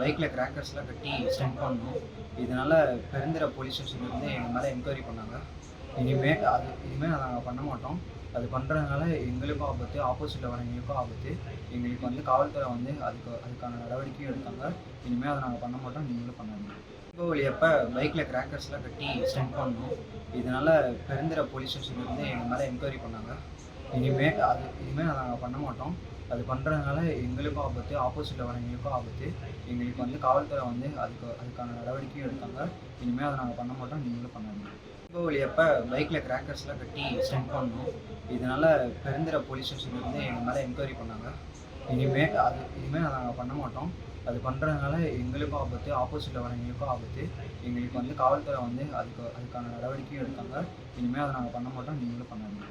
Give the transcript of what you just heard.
பைக்கில் கிராக்கர்ஸ்லாம் கட்டி ஸ்டெண்ட் பண்ணோம். இதனால் பெருந்திர போலீஸ் ஸ்டேஷன்லேருந்து எங்கள் மேலே என்கொயரி பண்ணாங்க. இனிமேல் அது இனிமேல் நாங்கள் பண்ண மாட்டோம். அது பண்ணுறதுனால எங்களுக்கும் ஆபத்து ஆப்போசிட்டில் வரவங்களுக்கும் ஆபத்து. எங்களுக்கு வந்து காவல்துறை வந்து அதுக்கு அதுக்கான நடவடிக்கையும் எடுத்தாங்க. இனிமேல் அதை நாங்கள் பண்ண மாட்டோம் நீங்களும் பண்ணாங்க தீபாவளி அப்போ பைக்கில் கிராக்கர்ஸ்லாம் கட்டி ஸ்டெண்ட் பண்ணோம். இதனால் பெருந்திர போலீஸ் ஸ்டேஷன்லேருந்து எங்கள் மேலே என்கொயரி பண்ணாங்க. இனிமேல் அது இனிமேல் நாங்கள் பண்ண மாட்டோம். அது பண்ணுறதுனால எங்களுக்கும் ஆபத்து ஆப்போசிட்டில் வரவங்களுக்கும் ஆபத்து. எங்களுக்கு வந்து காவல்துறை வந்து அதுக்கு அதுக்கான நடவடிக்கையும் எடுத்தாங்க. இனிமேல் அதை நாங்கள் பண்ண மாட்டோம் நீங்களும் பண்ணணும் தீபாவளி அப்போ பைக்கில் கிராக்கர்ஸ்லாம் கட்டி ஸ்டெண்ட் பண்ணோம். இதனால் பெருந்திர போலீஸ் ஸ்டேஷன்லேருந்து எங்கள் மேலே என்கொயரி பண்ணாங்க. இனிமேல் அது இனிமேல் அதை நாங்கள் பண்ண மாட்டோம். அது பண்ணுறதுனால எங்களுக்கும் ஆபத்து ஆப்போசிட்டில் வரவங்களுக்கும் ஆபத்து. எங்களுக்கு வந்து காவல்துறை வந்து அதுக்கு அதுக்கான நடவடிக்கையும் எடுத்தாங்க. இனிமேல் அதை நாங்கள் பண்ண மாட்டோம் நீங்களும் பண்ணணும்